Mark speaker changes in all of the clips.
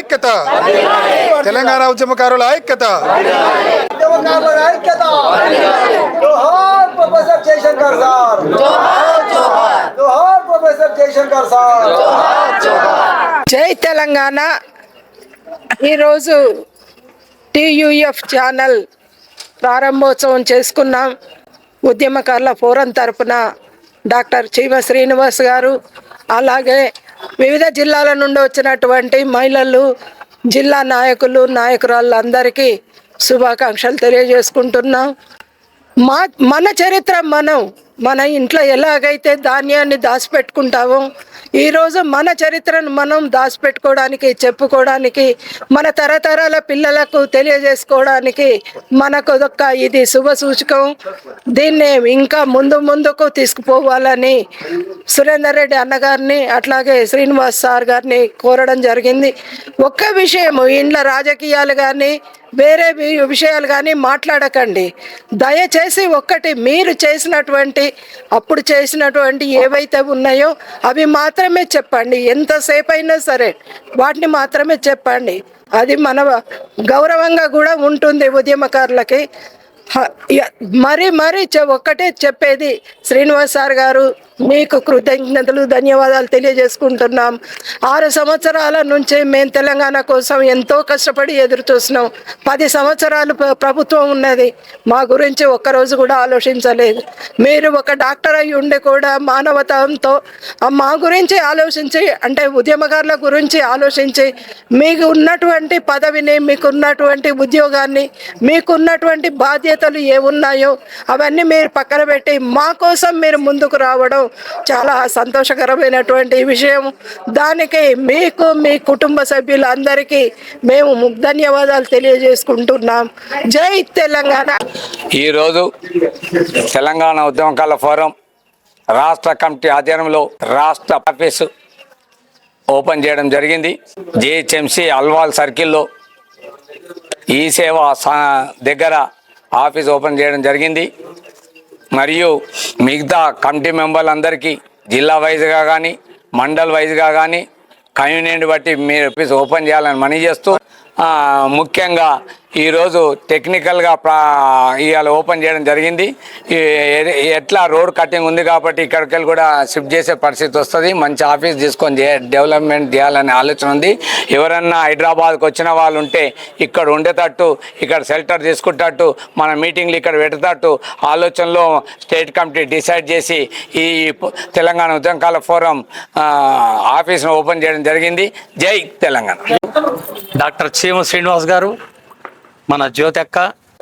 Speaker 1: ఐక్యత. తెలంగాణ ఉద్యమకారుల ఐక్యత.
Speaker 2: జై తెలంగాణ. ఈరోజు టీయూఎఫ్ ఛానల్ ప్రారంభోత్సవం చేసుకున్నాం. ఉద్యమకారుల ఫోరం తరపున డాక్టర్ చీమ శ్రీనివాస్ గారు అలాగే వివిధ జిల్లాల నుండి వచ్చినటువంటి మహిళలు జిల్లా నాయకులు నాయకురాళ్ళందరికీ శుభాకాంక్షలు తెలియజేసుకుంటున్నాం. మా మన చరిత్ర మనం మన ఇంట్లో ఎలాగైతే ధాన్యాన్ని దాచిపెట్టుకుంటామో ఈరోజు మన చరిత్రను మనం దాచిపెట్టుకోవడానికి చెప్పుకోవడానికి మన తరతరాల పిల్లలకు తెలియజేసుకోవడానికి మనకు ఒక ఇది శుభ సూచకం. దీన్ని ఇంకా ముందు ముందుకు తీసుకుపోవాలని సురేందర్ రెడ్డి అన్నగారిని అట్లాగే శ్రీనివాస్ సార్ గారిని కోరడం జరిగింది. ఒక్క విషయము ఇంట్లో రాజకీయాలు కానీ వేరే విషయాలు కానీ మాట్లాడకండి. దయచేసి ఒక్కటి మీరు చేసినటువంటి అప్పుడు చేసినటువంటి ఏవైతే ఉన్నాయో అవి మాత్రమే చెప్పండి. ఎంతసేపు అయినా సరే వాటిని మాత్రమే చెప్పండి. అది మన గౌరవంగా కూడా ఉంటుంది ఉద్యమకారులకి. మరీ మరీ మరి మరి చె- ఒక్కటే చెప్పేది శ్రీనివాస్ సార్ గారు మీకు కృతజ్ఞతలు ధన్యవాదాలు తెలియజేసుకుంటున్నాం. ఆరు సంవత్సరాల నుంచి మేము తెలంగాణ కోసం ఎంతో కష్టపడి ఎదురు చూస్తున్నాం. పది సంవత్సరాలు ప్రభుత్వం ఉన్నది. మా గురించి ఒక్కరోజు కూడా ఆలోచించలేదు. మీరు ఒక డాక్టర్ అయి ఉండి కూడా మానవతంతో మా గురించి ఆలోచించి అంటే ఉద్యమకారుల గురించి ఆలోచించి మీకు ఉన్నటువంటి పదవిని మీకు ఉన్నటువంటి ఉద్యోగాన్ని మీకున్నటువంటి బాధ్యతలు ఏ ఉన్నాయో అవన్నీ మీరు పక్కన పెట్టి మా కోసం మీరు ముందుకు రావడం చాలా సంతోషకరమైనటువంటి విషయం. దానికి మీకు మీ కుటుంబ సభ్యులందరికీ మేము ధన్యవాదాలు తెలియజేసుకుంటున్నాం. జై తెలంగాణ.
Speaker 3: ఈరోజు తెలంగాణ ఉద్యమకాల ఫోరం రాష్ట్ర కమిటీ ఆధ్వర్యంలో రాష్ట్ర ఆఫీసు ఓపెన్ చేయడం జరిగింది. జిహెచ్ఎంసి అల్వాల్ సర్కిల్లో ఈ సేవ సా- దగ్గర ఆఫీస్ ఓపెన్ చేయడం జరిగింది. మరియు మిగతా కమిటీ మెంబర్లందరికీ జిల్లా వైజ్గా కానీ మండల్ వైజ్గా కానీ కమ్యూనిటీ బట్టి మీరు ఓపెన్ చేయాలని మనీ చేస్తూ ముఖ్యంగా ఈరోజు టెక్నికల్గా ప్రా ఇవాళ ఓపెన్ చేయడం జరిగింది. ఈ ఎట్లా రోడ్ కటింగ్ ఉంది కాబట్టి ఇక్కడికి వెళ్ళి కూడా షిఫ్ట్ చేసే పరిస్థితి వస్తుంది. మంచి ఆఫీస్ తీసుకొని డెవలప్మెంట్ చేయాలనే ఆలోచన ఉంది. ఎవరన్నా హైదరాబాద్కి వచ్చిన వాళ్ళు ఉంటే ఇక్కడ ఉండేటట్టు ఇక్కడ షెల్టర్ తీసుకుంటట్టు మన మీటింగ్లు ఇక్కడ పెట్టేటట్టు ఆలోచనలో స్టేట్ కమిటీ డిసైడ్ చేసి ఈ తెలంగాణ ఉద్యమకాల ఫోరం ఆఫీస్ను ఓపెన్ చేయడం జరిగింది. జై తెలంగాణ.
Speaker 4: డాక్టర్ చీమ శ్రీనివాస్ గారు మన జ్యోతక్క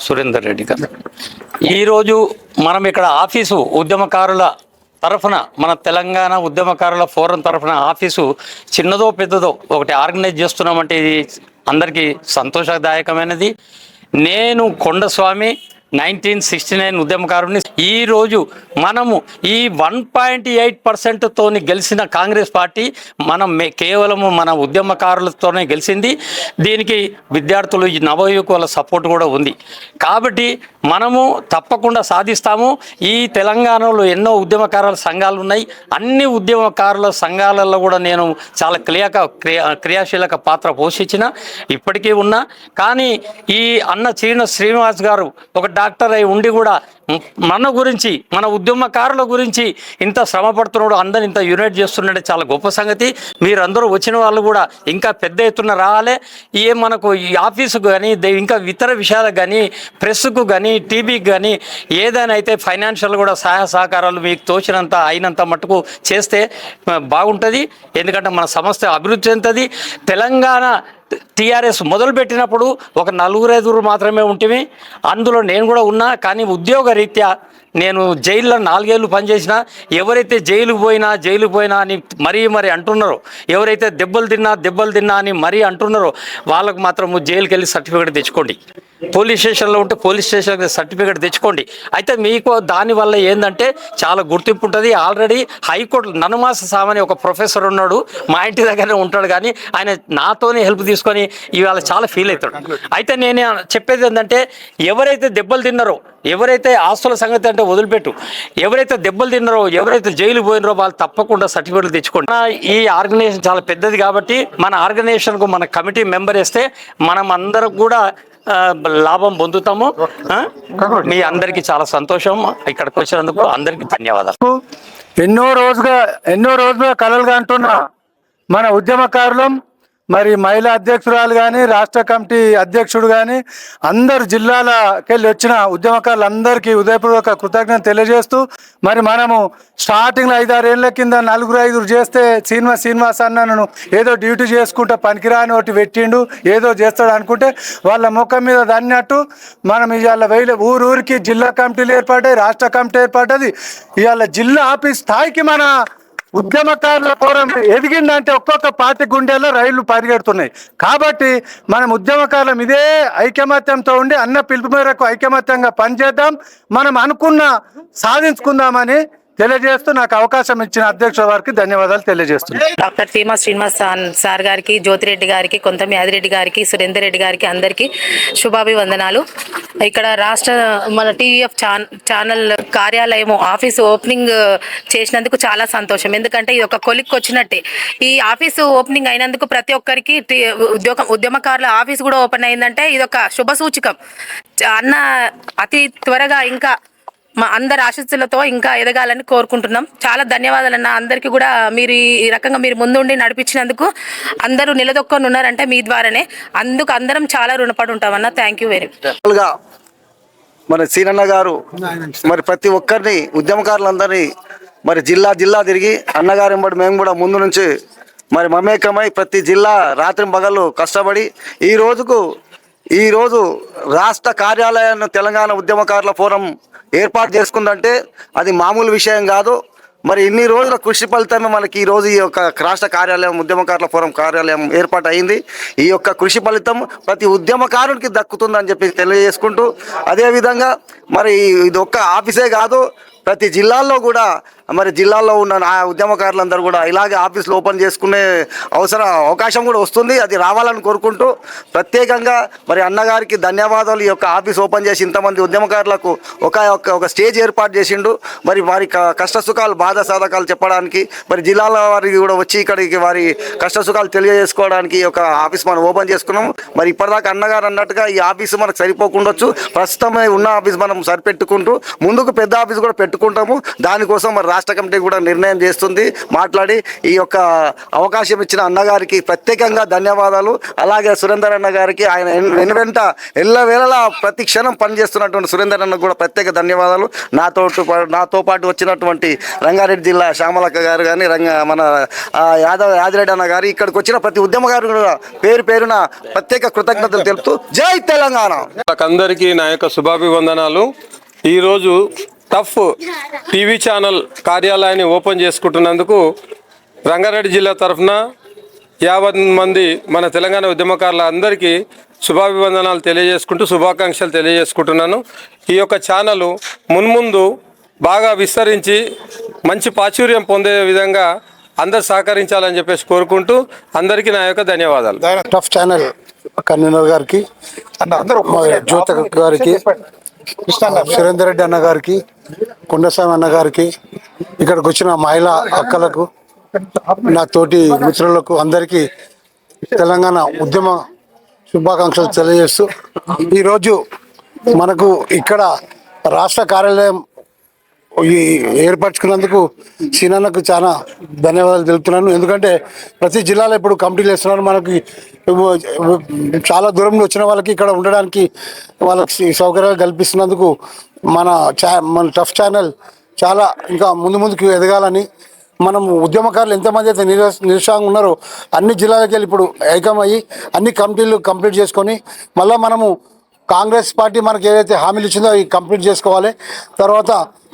Speaker 4: సురేందర్ రెడ్డి గారు. ఈరోజు మనం ఇక్కడ ఆఫీసు ఉద్యమకారుల తరఫున మన తెలంగాణ ఉద్యమకారుల ఫోరం తరఫున ఆఫీసు చిన్నదో పెద్దదో ఒకటి ఆర్గనైజ్ చేస్తున్నామంటే ఇది అందరికీ సంతోషదాయకమైనది. నేను కొండస్వామి నైన్టీన్ సిక్స్టీ నైన్ ఉద్యమకారుని ఈరోజు మనము ఈ వన్ పాయింట్ ఎయిట్ పర్సెంట్తో గెలిచిన కాంగ్రెస్ పార్టీ మనం కేవలము మన ఉద్యమకారులతోనే గెలిచింది. దీనికి విద్యార్థులు ఈ నవయువకుల సపోర్ట్ కూడా ఉంది. కాబట్టి మనము తప్పకుండా సాధిస్తాము. ఈ తెలంగాణలో ఎన్నో ఉద్యమకారుల సంఘాలు ఉన్నాయి. అన్ని ఉద్యమకారుల సంఘాలలో కూడా నేను చాలా క్రియాక క్రియా క్రియాశీలక పాత్ర పోషించిన ఇప్పటికీ ఉన్నా. కానీ ఈ అన్న చీన శ్రీనివాస్ గారు ఒక డాక్టర్ అయి ఉండి కూడా మన గురించి మన ఉద్యమకారుల గురించి ఇంత శ్రమ పడుతున్నాడు అందరు ఇంత యునైట్ చేస్తున్నాడు చాలా గొప్ప సంగతి. మీరందరూ వచ్చిన వాళ్ళు కూడా ఇంకా పెద్ద ఎత్తున రావాలి ఏ మనకు ఈ ఆఫీసుకు కానీ దే- ఇంకా ఇతర విషయాలకు కానీ ప్రెస్కు కానీ టీవీకి కానీ ఏదైనా అయితే ఫైనాన్షియల్ కూడా సహాయ సహకారాలు మీకు తోచినంత అయినంత మట్టుకు చేస్తే బాగుంటుంది. ఎందుకంటే మన సంస్థ అభివృద్ధి చెందుతుంది. తెలంగాణ టీఆర్ఎస్ మొదలుపెట్టినప్పుడు ఒక నలుగురు ఐదుగురు మాత్రమే ఉంటుంది అందులో నేను కూడా ఉన్నా కానీ ఉద్యోగ ರೀತಿಯ నేను జైల్లో నాలుగేళ్ళు పనిచేసినా ఎవరైతే జైలుకు పోయినా జైలుకు పోయినా అని మరీ మరి అంటున్నారో ఎవరైతే దెబ్బలు తిన్నా దెబ్బలు తిన్నా అని మరీ అంటున్నారో వాళ్ళకు మాత్రం జైలుకి వెళ్ళి సర్టిఫికేట్ తెచ్చుకోండి. పోలీస్ స్టేషన్లో ఉంటే పోలీస్ స్టేషన్కి సర్టిఫికేట్ తెచ్చుకోండి. అయితే మీకు దానివల్ల ఏంటంటే చాలా గుర్తింపు ఉంటుంది. ఆల్రెడీ హైకోర్టు ననుమాస సామని ఒక ప్రొఫెసర్ ఉన్నాడు మా ఇంటి దగ్గరనే ఉంటాడు కానీ ఆయన నాతోనే హెల్ప్ తీసుకొని ఇవాళ చాలా ఫీల్ అవుతాడు. అయితే నేను చెప్పేది ఏంటంటే ఎవరైతే దెబ్బలు తిన్నారో ఎవరైతే ఆస్తుల సంగతి అంటే వదిలిపెట్టు. ఎవరైతే దెబ్బలు తిన్నారో ఎవరైతే జైలు పోయినారో వాళ్ళు తప్పకుండా సర్టిఫికెట్లు తెచ్చుకోండి. ఈ ఆర్గనైజేషన్ చాలా పెద్దది కాబట్టి మన ఆర్గనైజేషన్కు మన కమిటీ మెంబర్ వేస్తే మనం అందరం కూడా లాభం పొందుతాము. మీ అందరికీ చాలా సంతోషం. ఇక్కడికి వచ్చినందుకు అందరికీ ధన్యవాదాలు.
Speaker 5: ఎన్నో రోజుగా ఎన్నో రోజులుగా కలలుగా అంటున్నా మన ఉద్యమకారులం. మరి మహిళా అధ్యక్షురాలు కానీ రాష్ట్ర కమిటీ అధ్యక్షుడు కానీ అందరు జిల్లాలకెళ్ళి వచ్చిన ఉద్యమకారులు అందరికీ ఉదయపూర్వక కృతజ్ఞత తెలియజేస్తూ మరి మనము స్టార్టింగ్లో ఐదారేళ్ళ కింద నలుగురు ఐదుగురు చేస్తే సినిమా శ్రీనివాస్ అన్నను ఏదో డ్యూటీ చేసుకుంటా పనికిరాని ఒకటి పెట్టిండు ఏదో చేస్తాడు అనుకుంటే వాళ్ళ ముఖం మీద దన్నట్టు మనం ఇవాళ వెయ్యి ఊరు ఊరికి జిల్లా కమిటీలు ఏర్పడ్డాయి రాష్ట్ర కమిటీ ఏర్పడ్డది. ఇవాళ జిల్లా ఆఫీస్ స్థాయికి మన ఉద్యమకారుల ఫోరం ఎదిగిందంటే ఒక్కొక్క పార్టీ గుండెల్లో రైళ్ళు పరిగెడుతున్నాయి. కాబట్టి మనం ఉద్యమకాలం ఇదే ఐకమత్యంతో ఉండి అన్న పిలుపు మేరకు ఐకమత్యంగా పనిచేద్దాం. మనం అనుకున్న సాధించుకుందామని తెలియజేస్తూ నాకు అవకాశం ఇచ్చిన అధ్యక్షుల వారికి ధన్యవాదాలు తెలియజేస్తున్నాను
Speaker 6: డాక్టర్ సీమా శ్రీనివాస్ సార్ గారికి జ్యోతిరెడ్డి గారికి కొంతమి యాదిరెడ్డి గారికి సురేందర్ రెడ్డి గారికి అందరికీ శుభాభివందనాలు. ఇక్కడ రాష్ట్ర మన టీవీఎఫ్ ఛానల్ కార్యాలయం ఆఫీసు ఓపెనింగ్ చేసినందుకు చాలా సంతోషం. ఎందుకంటే ఇది ఒక కొలిక్కి వచ్చినట్టే ఈ ఆఫీసు ఓపెనింగ్ అయినందుకు ప్రతి ఒక్కరికి టీ- ఉద్యోగం ఉద్యమకారుల ఆఫీస్ కూడా ఓపెన్ అయిందంటే ఇది ఒక శుభ సూచకం. అన్న అతి త్వరగా ఇంకా మా అందరి ఆశస్సులతో ఇంకా ఎదగాలని కోరుకుంటున్నాం. చాలా ధన్యవాదాలన్న. అందరికీ కూడా మీరు ఈ రకంగా మీరు ముందుండి నడిపించినందుకు అందరూ నిలదొక్కొని ఉన్నారంటే మీ ద్వారానే. అందుకు అందరం చాలా రుణపడి ఉంటామన్న థ్యాంక్ యూ వెరీ మచ్
Speaker 7: మరి సీనన్న గారు మరి ప్రతి ఒక్కరిని ఉద్యమకారులందరినీ మరి జిల్లా జిల్లా తిరిగి అన్నగారు ఎంబడి మేము కూడా ముందు నుంచి మరి మమేకమై ప్రతి జిల్లా రాత్రి పగళ్ళు కష్టపడి ఈ రోజుకు ఈ రోజు రాష్ట్ర కార్యాలయాన్ని తెలంగాణ ఉద్యమకారుల ఫోరం ఏర్పాటు చేసుకుందంటే అది మామూలు విషయం కాదు. మరి ఇన్ని రోజుల కృషి ఫలితమే మనకి ఈ రోజు ఈ యొక్క రాష్ట్ర కార్యాలయం ఉద్యమకారుల ఫోరం కార్యాలయం ఏర్పాటు అయింది ఈ యొక్క కృషి ఫలితం ప్రతి ఉద్యమకారునికి దక్కుతుందని చెప్పి తెలియజేసుకుంటూ అదేవిధంగా మరి ఇది ఒక్క ఆఫీసే కాదు ప్రతి జిల్లాల్లో కూడా మరి జిల్లాలో ఉన్న నా ఉద్యమకారులందరూ కూడా ఇలాగే ఆఫీసులు ఓపెన్ చేసుకునే అవసరం అవకాశం కూడా వస్తుంది. అది రావాలని కోరుకుంటూ ప్రత్యేకంగా మరి అన్నగారికి ధన్యవాదాలు. ఈ యొక్క ఆఫీస్ ఓపెన్ చేసి ఇంతమంది ఉద్యమకారులకు ఒక ఒక ఒక స్టేజ్ ఏర్పాటు చేసిండు. మరి వారి కష్టసుఖాలు బాధ సాధకాలు చెప్పడానికి మరి జిల్లాల వారికి కూడా వచ్చి ఇక్కడికి వారి కష్టసుఖాలు తెలియజేసుకోవడానికి ఈ యొక్క ఆఫీస్ మనం ఓపెన్ చేసుకున్నాం మరి ఇప్పటిదాకా అన్నగారు అన్నట్టుగా ఈ ఆఫీస్ మనకు సరిపోకుండొచ్చు. ప్రస్తుతమే ఉన్న ఆఫీస్ మనం సరిపెట్టుకుంటూ ముందుకు పెద్ద ఆఫీస్ కూడా పెట్టుకుంటాము. దానికోసం మరి రాష్ట్ర కమిటీ కూడా నిర్ణయం చేస్తుంది. మాట్లాడి ఈ యొక్క అవకాశం ఇచ్చిన అన్నగారికి ప్రత్యేకంగా ధన్యవాదాలు. అలాగే సురేందర్ అన్న గారికి ఆయన ఎన్- వెను వెంట ఎల్లవేళలా ప్రతి క్షణం పనిచేస్తున్నటువంటి సురేందర్ అన్న కూడా ప్రత్యేక ధన్యవాదాలు. నాతో నాతో పాటు వచ్చినటువంటి రంగారెడ్డి జిల్లా శ్యామలక్క గారు కానీ రంగ మన యాదవ్ యాదిరెడ్డి అన్న గారు ఇక్కడికి వచ్చిన ప్రతి ఉద్యమగారు కూడా పేరు పేరున ప్రత్యేక కృతజ్ఞతలు తెలుపుతూ జై తెలంగాణ.
Speaker 8: అందరికీ నా యొక్క శుభాభివందనాలు. ఈరోజు టఫ్ టీవీ ఛానల్ కార్యాలయాన్ని ఓపెన్ చేసుకుంటున్నందుకు రంగారెడ్డి జిల్లా తరఫున యావత్ మంది మన తెలంగాణ ఉద్యమకారుల అందరికీ శుభాభివందనాలు తెలియజేసుకుంటూ శుభాకాంక్షలు తెలియజేసుకుంటున్నాను. ఈ యొక్క ఛానల్ మున్ముందు బాగా విస్తరించి మంచి ప్రాచుర్యం పొందే విధంగా అందరు సహకరించాలని చెప్పేసి కోరుకుంటూ అందరికీ నా యొక్క ధన్యవాదాలు.
Speaker 5: టఫ్ ఛానల్ కన్వీనర్ గారికి జ్యోత గారికి సురేందర్ రెడ్డి అన్న గారికి కొండస్వామి అన్నగారికి ఇక్కడికి వచ్చిన మహిళా అక్కలకు నా తోటి మిత్రులకు అందరికీ తెలంగాణ ఉద్యమ శుభాకాంక్షలు తెలియజేస్తూ ఈరోజు మనకు ఇక్కడ రాష్ట్ర కార్యాలయం ఈ ఏర్పరచుకున్నందుకు సీనన్నకు చాలా ధన్యవాదాలు తెలుపుతున్నాను. ఎందుకంటే ప్రతి జిల్లాలో ఇప్పుడు కమిటీలు వేస్తున్నారు. మనకి చాలా దూరం వచ్చిన వాళ్ళకి ఇక్కడ ఉండడానికి వాళ్ళకి సౌకర్యాలు కల్పిస్తున్నందుకు మన ఛా మన టఫ్ ఛానల్ చాలా ఇంకా ముందు ముందుకు ఎదగాలని మనం ఉద్యమకారులు ఎంతమంది అయితే నిరు నిరుత్సాహంగా ఉన్నారో అన్ని జిల్లాలకి వెళ్ళి ఇప్పుడు ఏకమయ్యి అన్ని కమిటీలు కంప్లీట్ చేసుకొని మళ్ళీ మనము కాంగ్రెస్ పార్టీ మనకి ఏదైతే హామీలు ఇచ్చిందో అవి కంప్లీట్ చేసుకోవాలి. తర్వాత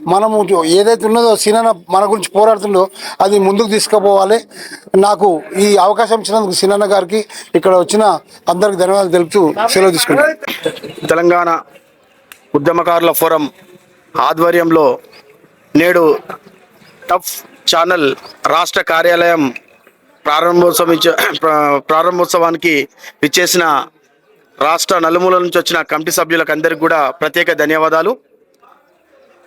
Speaker 5: మనము ఏదైతే ఉన్నదో సినన్న మన గురించి పోరాడుతుందో అది ముందుకు తీసుకుపోవాలి. నాకు ఈ అవకాశం ఇచ్చినందుకు సినాన్న గారికి ఇక్కడ వచ్చిన అందరికి ధన్యవాదాలు తెలుపుతూ సెలవు తీసుకుంటాను
Speaker 9: తెలంగాణ ఉద్యమకారుల ఫోరం ఆధ్వర్యంలో నేడు టఫ్ ఛానల్ రాష్ట్ర కార్యాలయం ప్రారంభోత్సవం ప్రారంభోత్సవానికి ఇచ్చేసిన రాష్ట్ర నలుమూల నుంచి వచ్చిన కమిటీ సభ్యులకు అందరికి కూడా ప్రత్యేక ధన్యవాదాలు.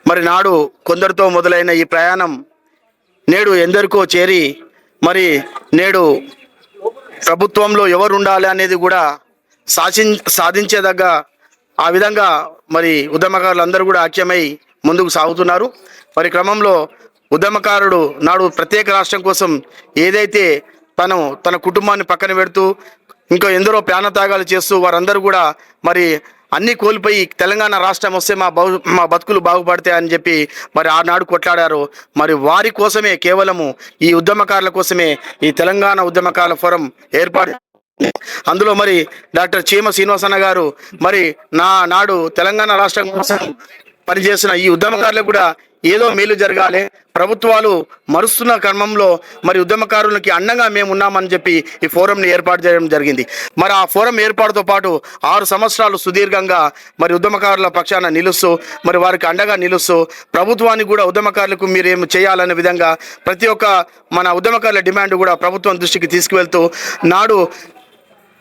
Speaker 9: మరి నాడు కొందరితో మొదలైన ఈ ప్రయాణం నేడు ఎందరికో చేరి మరి నేడు ప్రభుత్వంలో ఎవరు ఉండాలి అనేది కూడా సాధి సాధించేదగ్గ ఆ విధంగా మరి ఉద్యమకారులు అందరూ కూడా ఐక్యమై ముందుకు సాగుతున్నారు. మరి క్రమంలో ఉద్యమకారుడు నాడు ప్రత్యేక రాష్ట్రం కోసం ఏదైతే తను తన కుటుంబాన్ని పక్కన పెడుతూ ఇంకా ఎందరో ప్రాణత్యాగాలు చేస్తూ వారందరూ కూడా మరి అన్ని కోల్పోయి తెలంగాణ రాష్ట్రం వస్తే మా బహు మా బతుకులు బాగుపడతాయని చెప్పి మరి ఆనాడు కొట్లాడారు. మరి వారి కోసమే కేవలము ఈ ఉద్యమకారుల కోసమే ఈ తెలంగాణ ఉద్యమకారుల ఫోరం ఏర్పాటు అందులో మరి డాక్టర్ చీమ శ్రీనివాసన్న గారు మరి నా నాడు తెలంగాణ రాష్ట్రం కోసం పనిచేసిన ఈ ఉద్యమకారులకు కూడా ఏదో మేలు జరగాలి. ప్రభుత్వాలు మరుస్తున్న క్రమంలో మరి ఉద్యమకారులకి అండంగా మేము ఉన్నామని చెప్పి ఈ ఫోరంని ఏర్పాటు చేయడం జరిగింది. మరి ఆ ఫోరం ఏర్పాటుతో పాటు ఆరు సంవత్సరాలు సుదీర్ఘంగా మరి ఉద్యమకారుల పక్షాన నిలుస్తూ మరి వారికి అండగా నిలుస్తూ ప్రభుత్వానికి కూడా ఉద్యమకారులకు మీరు ఏమి చేయాలనే విధంగా ప్రతి ఒక్క మన ఉద్యమకారుల డిమాండ్ కూడా ప్రభుత్వం దృష్టికి తీసుకువెళ్తూ నాడు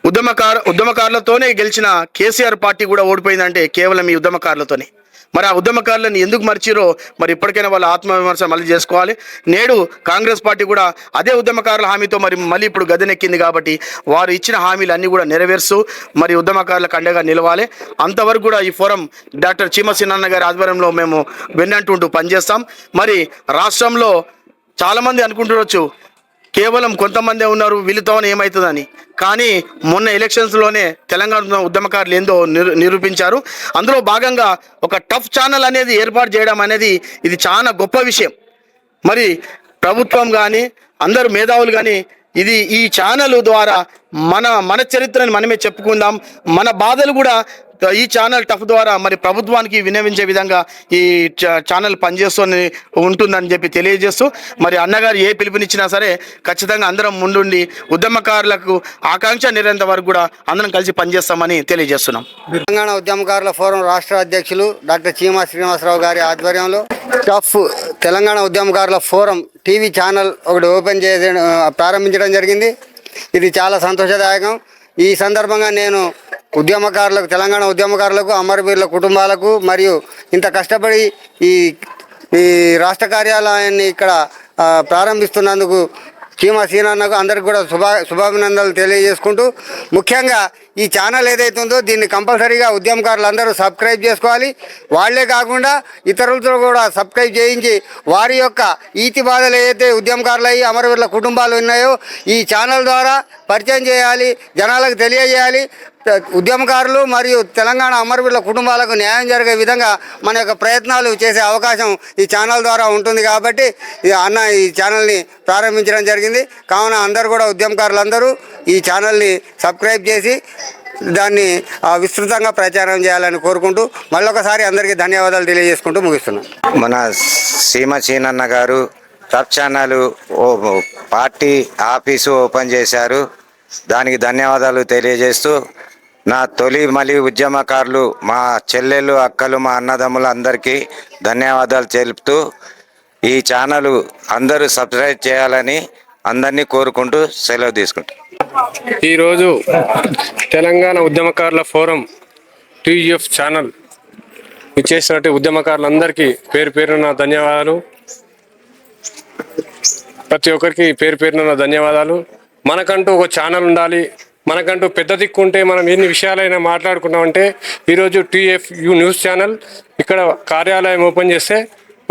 Speaker 9: ఉద్యమకారు ఉద్యమకారులతోనే గెలిచిన కేసీఆర్ పార్టీ కూడా ఓడిపోయిందంటే కేవలం ఈ ఉద్యమకారులతోనే. మరి ఆ ఉద్యమకారులను ఎందుకు మర్చిరో మరి ఇప్పటికైనా వాళ్ళ ఆత్మవిమర్శ మళ్ళీ చేసుకోవాలి. నేడు కాంగ్రెస్ పార్టీ కూడా అదే ఉద్యమకారుల హామీతో మరి మళ్ళీ ఇప్పుడు గదినెక్కింది కాబట్టి వారు ఇచ్చిన హామీలు అన్నీ కూడా నెరవేరుస్తూ మరి ఉద్యమకారులకు అండగా నిలవాలి. అంతవరకు కూడా ఈ ఫోరం డాక్టర్ చీమసినన్న గారి ఆధ్వర్యంలో మేము వెన్నంటుంటూ పనిచేస్తాం. మరి రాష్ట్రంలో చాలామంది అనుకుంటుండొచ్చు కేవలం కొంతమందే ఉన్నారు వీళ్ళతో ఏమవుతుందని కానీ మొన్న ఎలక్షన్స్లోనే తెలంగాణ ఉద్యమకారులు ఏందో నిరూపించారు. అందులో భాగంగా ఒక టఫ్ ఛానల్ అనేది ఏర్పాటు చేయడం అనేది ఇది చాలా గొప్ప విషయం. మరి ప్రభుత్వం కానీ అందరు మేధావులు కానీ ఇది ఈ ఛానల్ ద్వారా మన మన చరిత్రని మనమే చెప్పుకుందాం. మన బాధలు కూడా ఈ ఛానల్ టఫ్ ద్వారా మరి ప్రభుత్వానికి వినవించే విధంగా ఈ ఛానల్ పనిచేస్తూనే ఉంటుందని చెప్పి తెలియజేస్తూ మరి అన్నగారు ఏ పిలుపునిచ్చినా సరే ఖచ్చితంగా అందరం ముందుండి ఉద్యమకారులకు ఆకాంక్ష నిరంత వరకు కూడా అందరం కలిసి పనిచేస్తామని తెలియజేస్తున్నాం.
Speaker 10: తెలంగాణ ఉద్యమకారుల ఫోరం రాష్ట్ర అధ్యక్షులు డాక్టర్ చీమా శ్రీనివాసరావు గారి ఆధ్వర్యంలో టఫ్ తెలంగాణ ఉద్యమకారుల ఫోరం టీవీ ఛానల్ ఒకటి ఓపెన్ చేయడం ప్రారంభించడం జరిగింది. ఇది చాలా సంతోషదాయకం. ఈ సందర్భంగా నేను ఉద్యమకారులకు తెలంగాణ ఉద్యమకారులకు అమరవీరుల కుటుంబాలకు మరియు ఇంత కష్టపడి ఈ ఈ రాష్ట్ర కార్యాలయాన్ని ఇక్కడ ప్రారంభిస్తున్నందుకు చీమా సీనన్నకు అందరికి కూడా శుభా శుభాభినందనలు తెలియజేసుకుంటూ ముఖ్యంగా ఈ ఛానల్ ఏదైతే ఉందో దీన్ని కంపల్సరీగా ఉద్యమకారులు అందరూ సబ్స్క్రైబ్ చేసుకోవాలి. వాళ్ళే కాకుండా ఇతరులతో కూడా సబ్స్క్రైబ్ చేయించి వారి యొక్క ఈతి బాధలు ఏదైతే ఉద్యమకారులు అయ్యి అమరవీరుల కుటుంబాలు ఉన్నాయో ఈ ఛానల్ ద్వారా పరిచయం చేయాలి జనాలకు తెలియజేయాలి. ఉద్యమకారులు మరియు తెలంగాణ అమరవీరుల కుటుంబాలకు న్యాయం జరిగే విధంగా మన యొక్క ప్రయత్నాలు చేసే అవకాశం ఈ ఛానల్ ద్వారా ఉంటుంది కాబట్టి ఈ అన్న ఈ ఛానల్ని ప్రారంభించడం జరిగింది. కావున అందరూ కూడా ఉద్యమకారులందరూ ఈ ఛానల్ని సబ్స్క్రైబ్ చేసి దాన్ని విస్తృతంగా ప్రచారం చేయాలని కోరుకుంటూ మళ్ళొకసారి అందరికీ ధన్యవాదాలు తెలియజేసుకుంటూ ముగిస్తున్నాను.
Speaker 11: మన సీమ చీనన్న గారు సబ్ ఛానల్ ఓ పార్టీ ఆఫీసు ఓపెన్ చేశారు. దానికి ధన్యవాదాలు తెలియజేస్తూ నా తొలి మలి ఉద్యమకారులు మా చెల్లెళ్ళు అక్కలు మా అన్నదమ్ములు అందరికీ ధన్యవాదాలు తెలుపుతూ ఈ ఛానల్ అందరూ సబ్స్క్రైబ్ చేయాలని అందరినీ కోరుకుంటూ సెలవు తీసుకుంటాం
Speaker 8: ఈరోజు తెలంగాణ ఉద్యమకారుల ఫోరం టీఎఫ్ ఛానల్ ఇచ్చేసినట్టు ఉద్యమకారులందరికీ పేరు పేరున ధన్యవాదాలు. ప్రతి ఒక్కరికి పేరు పేరున ధన్యవాదాలు. మనకంటూ ఒక ఛానల్ ఉండాలి. మనకంటూ పెద్ద దిక్కు ఉంటే మనం ఎన్ని విషయాలైనా మాట్లాడుకున్నామంటే ఈరోజు టీఎఫ్ యూ న్యూస్ ఛానల్ ఇక్కడ కార్యాలయం ఓపెన్ చేస్తే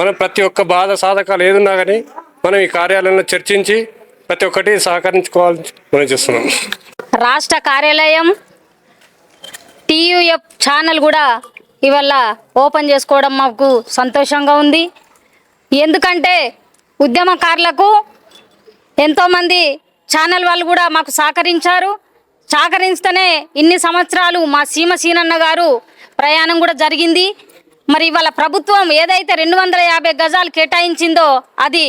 Speaker 8: మనం ప్రతి ఒక్క బాధ సాధకాలు ఏదున్నా కానీ మనం ఈ కార్యాలయంలో చర్చించి ప్రతి ఒక్కటి సహకరించుకోవాలని మనం చేస్తున్నాం.
Speaker 12: రాష్ట్ర కార్యాలయం టీయూఎఫ్ ఛానల్ కూడా ఇవాళ ఓపెన్ చేసుకోవడం మాకు సంతోషంగా ఉంది. ఎందుకంటే ఉద్యమకారులకు ఎంతోమంది ఛానల్ వాళ్ళు కూడా మాకు సహకరించారు. సహకరిస్తేనే ఇన్ని సంవత్సరాలు మా సీమ సీనన్న గారు ప్రయాణం కూడా జరిగింది. మరి ఇవాళ ప్రభుత్వం ఏదైతే రెండు వందల యాభై గజాలు కేటాయించిందో అది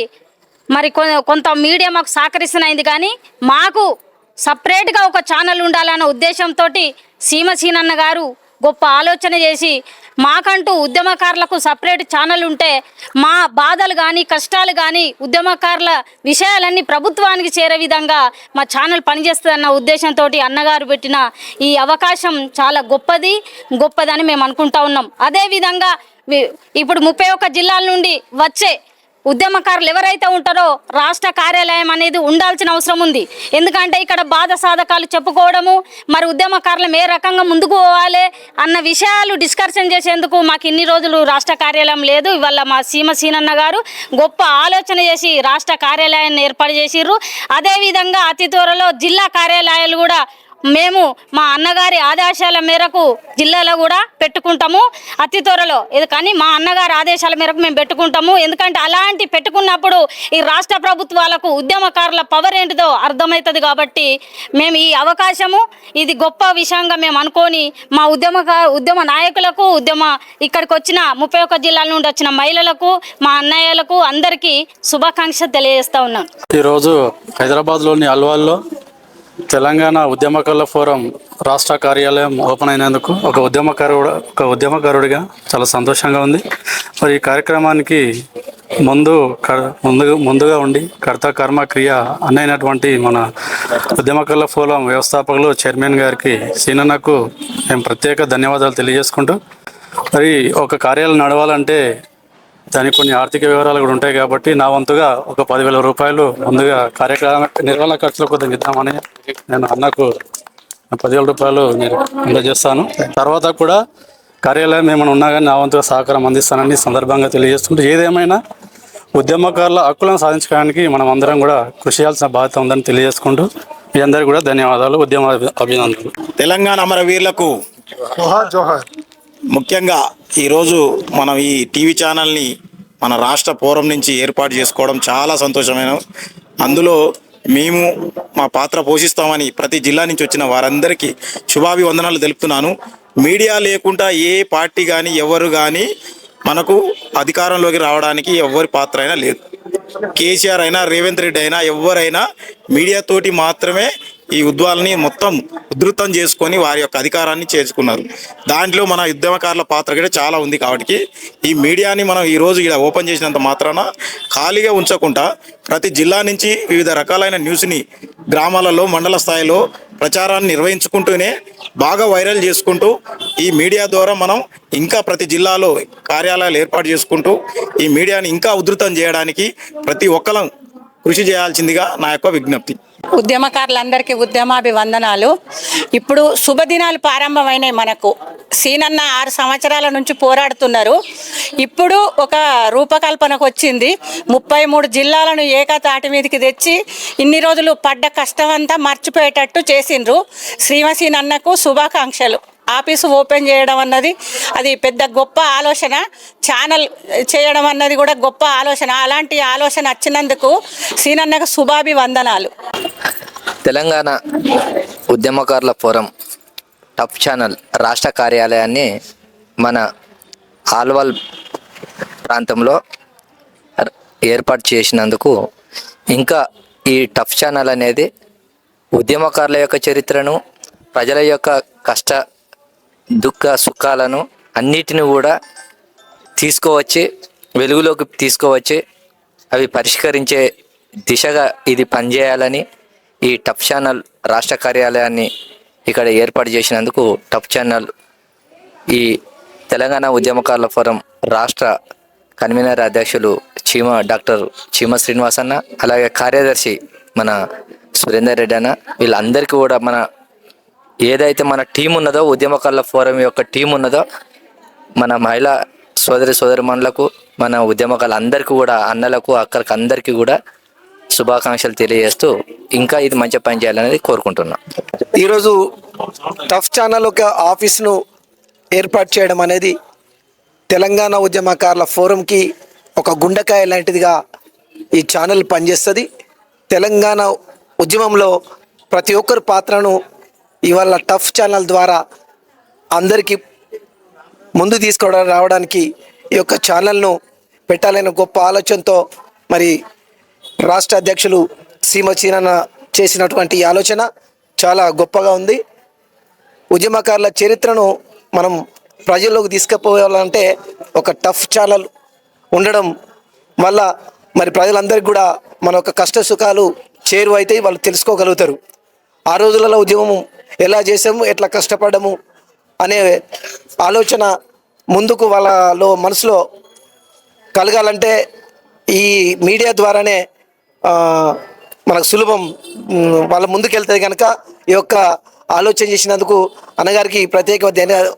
Speaker 12: మరి కొ- కొంత మీడియా మాకు సహకరిస్తున్నది కానీ మాకు సపరేట్గా ఒక ఛానల్ ఉండాలన్న ఉద్దేశంతో సీమ సీనన్న గారు గొప్ప ఆలోచన చేసి మాకంటూ ఉద్యమకారులకు సపరేట్ ఛానల్ ఉంటే మా బాధలు కానీ కష్టాలు కానీ ఉద్యమకారుల విషయాలన్నీ ప్రభుత్వానికి చేరే విధంగా మా ఛానల్ పనిచేస్తుందన్న ఉద్దేశంతో అన్నగారు పెట్టిన ఈ అవకాశం చాలా గొప్పది గొప్పదని మేము అనుకుంటా ఉన్నాం. అదేవిధంగా ఇప్పుడు ముప్పై ఒక్క జిల్లాల నుండి వచ్చే ఉద్యమకారులు ఎవరైతే ఉంటారో రాష్ట్ర కార్యాలయం అనేది ఉండాల్సిన అవసరం ఉంది. ఎందుకంటే ఇక్కడ బాధ సాధకాలు చెప్పుకోవడము మరి ఉద్యమకారులం ఏ రకంగా ముందుకు పోవాలి అన్న విషయాలు డిస్కషన్ చేసేందుకు మాకు ఇన్ని రోజులు రాష్ట్ర కార్యాలయం లేదు. ఇవాళ మా సీమ సీనన్న గారు గొప్ప ఆలోచన చేసి రాష్ట్ర కార్యాలయాన్ని ఏర్పాటు చేసిర్రు. అదేవిధంగా అతి త్వరలో జిల్లా కార్యాలయాలు కూడా మేము మా అన్నగారి ఆదేశాల మేరకు జిల్లాలో కూడా పెట్టుకుంటాము అతి త్వరలో. ఇది కానీ మా అన్నగారి ఆదేశాల మేరకు మేము పెట్టుకుంటాము. ఎందుకంటే అలాంటి పెట్టుకున్నప్పుడు ఈ రాష్ట్ర ప్రభుత్వాలకు ఉద్యమకారుల పవర్ ఏంటిదో అర్థమవుతుంది కాబట్టి మేము ఈ అవకాశము ఇది గొప్ప విషయంగా మేము అనుకొని మా ఉద్యమక ఉద్యమ నాయకులకు ఉద్యమ ఇక్కడికి వచ్చిన ముప్పై ఒక్క జిల్లాల నుండి వచ్చిన మహిళలకు మా అన్నయ్యలకు అందరికీ శుభాకాంక్ష తెలియజేస్తా ఉన్నాను
Speaker 13: ఈరోజు హైదరాబాద్లోని అల్వాల్లో తెలంగాణ ఉద్యమకారుల ఫోరం రాష్ట్ర కార్యాలయం ఓపెన్ అయినందుకు ఒక ఉద్యమకారుడు ఒక ఉద్యమకారుడిగా చాలా సంతోషంగా ఉంది. మరి ఈ కార్యక్రమానికి ముందు క- ముందు ముందుగా ఉండి కర్త కర్మ క్రియ అన్నైనటువంటి మన ఉద్యమకర్ల ఫోరం వ్యవస్థాపకులు చైర్మన్ గారికి సీనన్నకు మేము ప్రత్యేక ధన్యవాదాలు తెలియజేసుకుంటూ మరి ఒక కార్యాలయం నడవాలంటే దానికి కొన్ని ఆర్థిక వివరాలు కూడా ఉంటాయి కాబట్టి నా వంతుగా ఒక పదివేల రూపాయలు ముందుగా కార్యక్రమ నిర్వహణ ఖర్చులు కొద్దిగా ఇద్దామని నేను అన్నకు పదివేల రూపాయలు నేను అందజేస్తాను. తర్వాత కూడా కార్యాలయం ఏమైనా ఉన్నా కానీ నా వంతుగా సహకారం అందిస్తానని సందర్భంగా తెలియజేస్తుంటూ ఏదేమైనా ఉద్యమకారుల హక్కులను సాధించడానికి మనం అందరం కూడా కృషి చేయాల్సిన బాధ్యత ఉందని తెలియజేసుకుంటూ మీ అందరికీ కూడా ధన్యవాదాలు. ఉద్యమ అభి- అభినందనలు.
Speaker 14: తెలంగాణ అమరవీరులకు
Speaker 15: జోహార్ జోహార్.
Speaker 14: ముఖ్యంగా ఈరోజు మనం ఈ టీవీ ఛానల్ని మన రాష్ట్ర పూర్వం నుంచి ఏర్పాటు చేసుకోవడం చాలా సంతోషమైన అందులో మేము మా పాత్ర పోషిస్తామని ప్రతి జిల్లా నుంచి వచ్చిన వారందరికీ శుభాభివందనాలు తెలుపుతున్నాను. మీడియా లేకుండా ఏ పార్టీ కానీ ఎవరు కానీ మనకు అధికారంలోకి రావడానికి ఎవరి పాత్ర అయినా లేదు. కేసీఆర్ అయినా రేవంత్ రెడ్డి అయినా ఎవరైనా మీడియాతోటి మాత్రమే ఈ ఉద్వాలని మొత్తం ఉధృతం చేసుకొని వారి యొక్క అధికారాన్ని చేసుకున్నారు దాంట్లో మన ఉద్యమకారుల పాత్ర కూడా చాలా ఉంది కాబట్టి ఈ మీడియాని మనం ఈ రోజు ఇలా ఓపెన్ చేసినంత మాత్రాన ఖాళీగా ఉంచకుండా ప్రతి జిల్లా నుంచి వివిధ రకాలైన న్యూస్ని గ్రామాలలో మండల స్థాయిలో ప్రచారాన్ని నిర్వహించుకుంటూనే బాగా వైరల్ చేసుకుంటూ ఈ మీడియా ద్వారా మనం ఇంకా ప్రతి జిల్లాలో కార్యాలయాలు ఏర్పాటు చేసుకుంటూ ఈ మీడియాని ఇంకా ఉధృతం చేయడానికి ప్రతి ఒక్కరం కృషి చేయాల్సిందిగా నా యొక్క విజ్ఞప్తి.
Speaker 16: ఉద్యమకారులందరికీ ఉద్యమాభివందనాలు. ఇప్పుడు శుభదినాలు ప్రారంభమైనాయి మనకు. సీనన్న ఆరు సంవత్సరాల నుంచి పోరాడుతున్నారు. ఇప్పుడు ఒక రూపకల్పనకు వచ్చింది. ముప్పై మూడు జిల్లాలను ఏకతాటి మీదకి తెచ్చి ఇన్ని రోజులు పడ్డ కష్టం అంతా మర్చిపోయేటట్టు చేసిండ్రు. శ్రీమసీనన్నకు శుభాకాంక్షలు. ఆఫీసు ఓపెన్ చేయడం అన్నది అది పెద్ద గొప్ప ఆలోచన. ఛానల్ చేయడం అన్నది కూడా గొప్ప ఆలోచన. అలాంటి ఆలోచన వచ్చినందుకు సీనన్నకు శుభాభివందనాలు.
Speaker 17: తెలంగాణ ఉద్యమకారుల ఫోరం టఫ్ ఛానల్ రాష్ట్ర కార్యాలయాన్ని మన ఆల్వాల్ ప్రాంతంలో ఏర్పాటు చేసినందుకు ఇంకా ఈ టఫ్ ఛానల్ అనేది ఉద్యమకారుల యొక్క చరిత్రను ప్రజల యొక్క కష్ట దుఃఖ సుఖాలను అన్నిటిని కూడా తీసుకువచ్చి వెలుగులోకి తీసుకువచ్చి అవి పరిష్కరించే దిశగా ఇది పనిచేయాలని ఈ టఫ్ ఛానల్ రాష్ట్ర కార్యాలయాన్ని ఇక్కడ ఏర్పాటు చేసినందుకు టఫ్ ఛానల్ ఈ తెలంగాణ ఉద్యమకారుల ఫోరం రాష్ట్ర కన్వీనర్ అధ్యక్షులు చీమ డాక్టర్ చీమ శ్రీనివాసన్న అలాగే కార్యదర్శి మన సురేందర్ రెడ్డి అన్న వీళ్ళందరికీ కూడా మన ఏదైతే మన టీం ఉన్నదో ఉద్యమకారుల ఫోరం యొక్క టీం ఉన్నదో మన మహిళా సోదరి సోదరిమణులకు మన ఉద్యమకారులందరికీ కూడా అన్నలకు అక్కలకు అందరికీ కూడా శుభాకాంక్షలు తెలియజేస్తూ ఇంకా ఇది మంచి పని చేయాలనేది కోరుకుంటున్నాం.
Speaker 18: ఈరోజు టఫ్ ఛానల్ ఒక ఆఫీస్ను ఏర్పాటు చేయడం అనేది తెలంగాణ ఉద్యమకారుల ఫోరంకి ఒక గుండెకాయ లాంటిదిగా ఈ ఛానల్ పనిచేస్తుంది. తెలంగాణ ఉద్యమంలో ప్రతి ఒక్కరి పాత్రను ఇవాళ టఫ్ ఛానల్ ద్వారా అందరికీ ముందు తీసుకోవడం రావడానికి ఈ యొక్క ఛానల్ను పెట్టాలనే గొప్ప ఆలోచనతో మరి రాష్ట్ర అధ్యక్షులు సీమ చీనన్న చేసినటువంటి ఆలోచన చాలా గొప్పగా ఉంది. ఉద్యమకారుల చరిత్రను మనం ప్రజల్లోకి తీసుకుపోవాలంటే ఒక టఫ్ ఛానల్ ఉండడం వల్ల మరి ప్రజలందరికీ కూడా మన యొక్క కష్ట సుఖాలు చేరువైతే వాళ్ళు తెలుసుకోగలుగుతారు. ఆ రోజులలో ఉద్యమం ఎలా చేసాము ఎట్లా కష్టపడము అనే ఆలోచన ముందుకు వాళ్ళలో మనసులో కలగాలంటే ఈ మీడియా ద్వారానే మనకు సులభం వాళ్ళ ముందుకెళ్తే కనుక ఈ యొక్క ఆలోచన చేసినందుకు అన్నగారికి ప్రత్యేక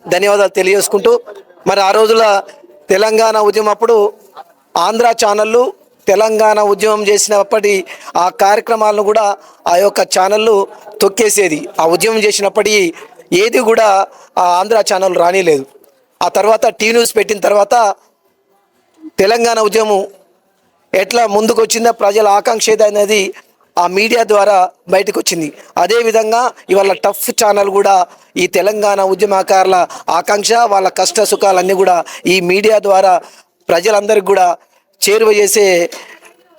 Speaker 18: ధన్యవాదాలు తెలియజేసుకుంటూ మరి ఆ రోజుల తెలంగాణ ఉద్యమం అప్పుడు ఆంధ్ర ఛానళ్ళు తెలంగాణ ఉద్యమం చేసినప్పటి ఆ కార్యక్రమాలను కూడా ఆ యొక్క ఛానళ్ళు తొక్కేసేది. ఆ ఉద్యమం చేసినప్పటి ఏది కూడా ఆ ఆంధ్ర ఛానల్ రానిలేదు. ఆ తర్వాత టీ న్యూస్ పెట్టిన తర్వాత తెలంగాణ ఉద్యమం ఎట్లా ముందుకు వచ్చిందో ప్రజల ఆకాంక్ష అనేది ఆ మీడియా ద్వారా బయటకు వచ్చింది అదేవిధంగా ఇవాళ టఫ్ ఛానల్ కూడా ఈ తెలంగాణ ఉద్యమకారుల ఆకాంక్ష వాళ్ళ కష్ట సుఖాలన్నీ కూడా ఈ మీడియా ద్వారా ప్రజలందరికీ కూడా చేరువ చేసే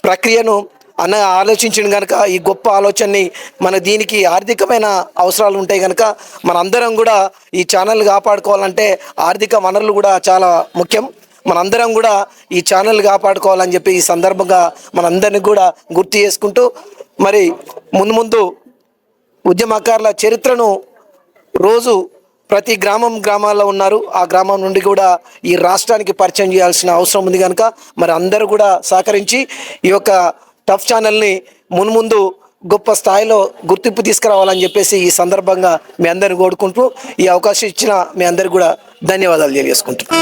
Speaker 18: ప్రక్రియను అన్న ఆలోచించిన కనుక ఈ గొప్ప ఆలోచనని మన దీనికి ఆర్థికమైన అవసరాలు ఉంటాయి కనుక మనందరం కూడా ఈ ఛానల్ కాపాడుకోవాలంటే ఆర్థిక వనరులు కూడా చాలా ముఖ్యం. మనందరం కూడా ఈ ఛానల్ కాపాడుకోవాలని చెప్పి ఈ సందర్భంగా మనందరినీ కూడా గుర్తు చేసుకుంటూ మరి ముందు ముందు ఉద్యమకారుల చరిత్రను రోజు ప్రతి గ్రామం గ్రామాల్లో ఉన్నారు. ఆ గ్రామం నుండి కూడా ఈ రాష్ట్రానికి పరిచయం చేయాల్సిన అవసరం ఉంది కనుక మరి అందరూ కూడా సహకరించి ఈ యొక్క టఫ్ ఛానల్ని మున్ముందు గొప్ప స్థాయిలో గుర్తింపు తీసుకురావాలని చెప్పేసి ఈ సందర్భంగా మీ అందరిని కోరుకుంటూ ఈ అవకాశం ఇచ్చిన మీ అందరికి కూడా ధన్యవాదాలు తెలియజేసుకుంటున్నాను.